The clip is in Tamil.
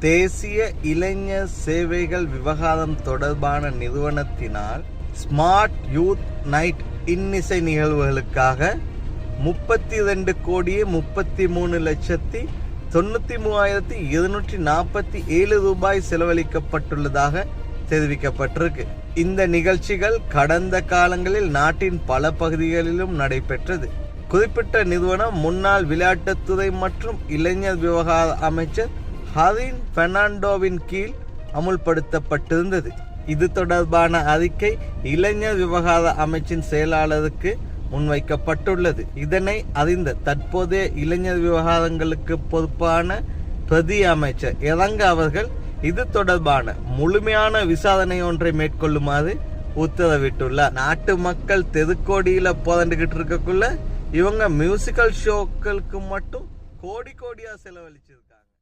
தேசிய இளைஞர் சேவைகள் விவகாரம் தொடர்பான நிறுவனத்தினால் ஸ்மார்ட் யூத் நைட் இன்னிசை நிகழ்வுகளுக்காக முப்பத்தி ரெண்டு கோடியே முப்பத்தி மூணு லட்சத்தி தொண்ணூற்றி மூவாயிரத்தி இருநூற்றி நாற்பத்தி ஏழு ரூபாய் செலவழிக்கப்பட்டுள்ளதாக தெரிவிக்கப்பட்டிருக்கு. இந்த நிகழ்ச்சிகள் கடந்த காலங்களில் நாட்டின் பல பகுதிகளிலும் நடைபெற்றது. குறிப்பிட்ட நிறுவனம் முன்னாள் விளையாட்டுத்துறை மற்றும் இளைஞர் விவகார அமைச்சர் ஹரின் பெர்னாண்டோவின் கீழ் அமுல்படுத்தப்பட்டிருந்தது. இது தொடர்பான அறிக்கை இளைஞர் விவகார அமைச்சின் செயலாளருக்கு முன்வைக்கப்பட்டுள்ளது. இதனை அறிந்த தற்போதைய இளைஞர் விவகாரங்களுக்கு பொறுப்பான பிரதி அமைச்சர் இறங்க அவர்கள் இது தொடர்பான முழுமையான விசாரணை ஒன்றை மேற்கொள்ளுமாறு உத்தரவிட்டுள்ளார். நாட்டு மக்கள் தெருக்கோடியில போதண்டுகிட்டு இருக்கக்குள்ள இவங்க மியூசிக்கல் ஷோக்களுக்கு மட்டும் கோடி கோடியா செலவழிச்சிருக்காங்க.